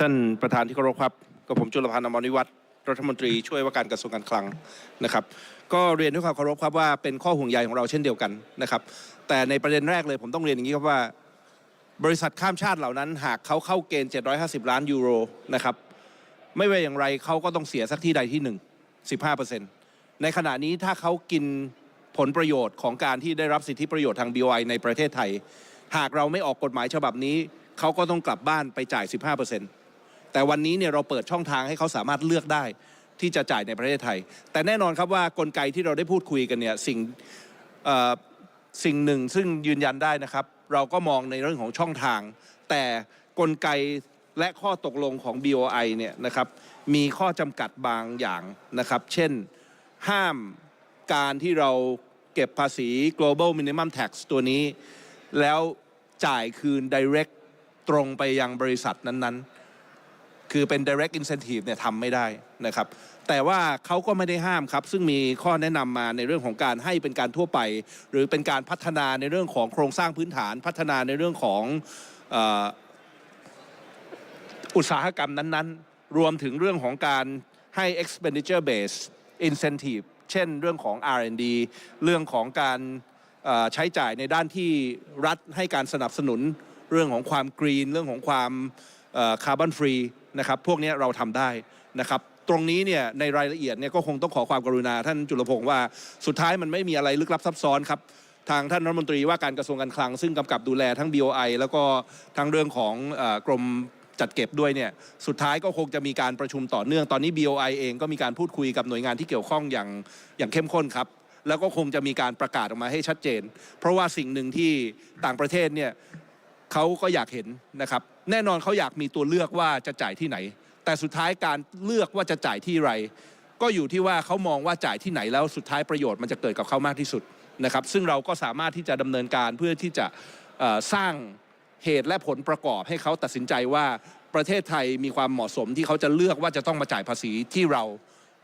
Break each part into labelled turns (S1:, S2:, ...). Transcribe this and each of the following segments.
S1: ท่านประธานที่เคารพครับกับผมจุลพันธ์อมรนิวัฒน์รัฐมนตรีช่วยว่าการกระทรวงการคลังนะครับ ก็เรียนด้วยความเคารพครับว่าเป็นข้อห่วงใยของเราเช่นเดียวกันนะครับ แต่ในประเด็นแรกเลยผมต้องเรียนอย่างนี้ครับว่า บริษัทข้ามชาติเหล่านั้น หากเขาเข้าเกณฑ์ 750 ล้านยูโรนะครับไม่ว่าอย่างไรเขาก็ต้องเสียสักที่ใดที่หนึ่ง15%ในขณะนี้ถ้าเขากินผลประโยชน์ของการที่ได้รับสิทธิประโยชน์ทาง BOI ในประเทศไทย หากเราไม่ออกกฎหมายฉบับนี้ เขาก็ต้องกลับบ้านไปจ่าย 15% แต่วันนี้เนี่ยเราเปิดช่องทางให้เขาสามารถเลือกได้ที่จะจ่ายในประเทศไทย แต่แน่นอนครับว่ากลไกที่เราได้พูดคุยกันเนี่ยสิ่งสิ่งหนึ่งซึ่งยืนยันได้นะครับ เราก็มองในเรื่องของช่องทาง แต่กลไกและข้อตกลงของ BOI เนี่ยนะครับมีข้อจำกัดบางอย่างนะครับ เช่นห้ามการที่เราเก็บภาษี global minimum tax ตัวนี้ แล้วจ่ายคืน direct ตรงไปยังบริษัทนั้นๆ คือเป็น direct incentive เนี่ยทำไม่ได้นะครับ แต่ว่าเขาก็ไม่ได้ห้ามครับ ซึ่งมีข้อแนะนำมาในเรื่องของการให้เป็นการทั่วไป หรือเป็นการพัฒนาในเรื่องของโครงสร้างพื้นฐาน พัฒนาในเรื่องของอุตสาหกรรมนั้นๆ รวมถึงเรื่องของการให้ expenditure based incentive เช่นเรื่องของ R&D เรื่องของการใช้จ่ายในด้านที่รัฐให้การสนับสนุนเรื่องของความกรีน เรื่องของความคาร์บอนฟรี นะครับพวกนี้เราทำได้นะครับตรงนี้เนี่ยในรายละเอียดเนี่ยก็คงต้องขอความกรุณาท่านจุลพงศ์ว่าสุดท้ายมันไม่มีอะไรลึกลับซับซ้อนครับทางท่านรัฐมนตรีว่าการกระทรวงการคลัง ซึ่งกำกับดูแลทั้ง BOI แล้วก็ทั้งเรื่องของอกรมจัดเก็บด้วยเนี่ยสุดท้ายก็คงจะมีการประชุมต่อเนื่องตอนนี้ BOI เองก็มีการพูดคุยกับหน่วยงานที่เกี่ยวข้องอย่างอย่างเข้มข้นครับ แล้วก็คงจะมีการประกาศออกมาให้ชัดเจน เพราะว่าสิ่งหนึ่งที่ต่างประเทศเนี่ย เขาก็อยากเห็นนะครับ แน่นอนเขาอยากมีตัวเลือกว่าจะจ่ายที่ไหน แต่สุดท้ายการเลือกว่าจะจ่ายที่ไร ก็อยู่ที่ว่าเขามองว่าจ่ายที่ไหนแล้วสุดท้ายประโยชน์มันจะเกิดกับเขามากที่สุดนะครับ ซึ่งเราก็สามารถที่จะดำเนินการเพื่อที่จะสร้างเหตุและผลประกอบให้เขาตัดสินใจว่าประเทศไทยมีความเหมาะสมที่เขาจะเลือกว่าจะต้องมาจ่ายภาษีที่เรา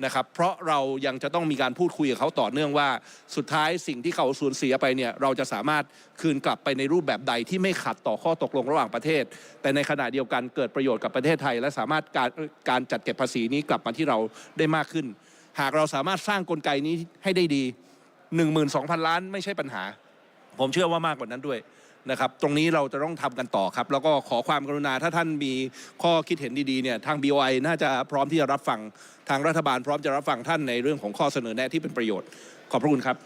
S1: นะครับเพราะเรายังจะต้องมีการพูดคุยกับเขาต่อเนื่องว่า สุดท้ายสิ่งที่เขาสูญเสียไปเนี่ยเราจะสามารถคืนกลับไปในรูปแบบใดที่ไม่ขัดต่อข้อตกลงระหว่างประเทศ แต่ในขณะเดียวกันเกิดประโยชน์กับประเทศไทย และสามารถการการจัดเก็บภาษีนี้กลับมาที่เราได้มากขึ้น หากเราสามารถสร้างกลไกนี้ให้ได้ดี 12,000 ล้านไม่ใช่ปัญหา ผมเชื่อว่ามากกว่านั้นด้วยนะครับตรงนี้เราจะต้องทำกันต่อครับ แล้วก็ขอความกรุณาถ้าท่านมีข้อคิดเห็นดีๆเนี่ยทาง BOI น่าจะพร้อมที่จะรับฟัง ทางรัฐบาลพร้อมจะรับฟังท่านในเรื่องของข้อเสนอแนะที่เป็นประโยชน์ ขอบพระคุณครับ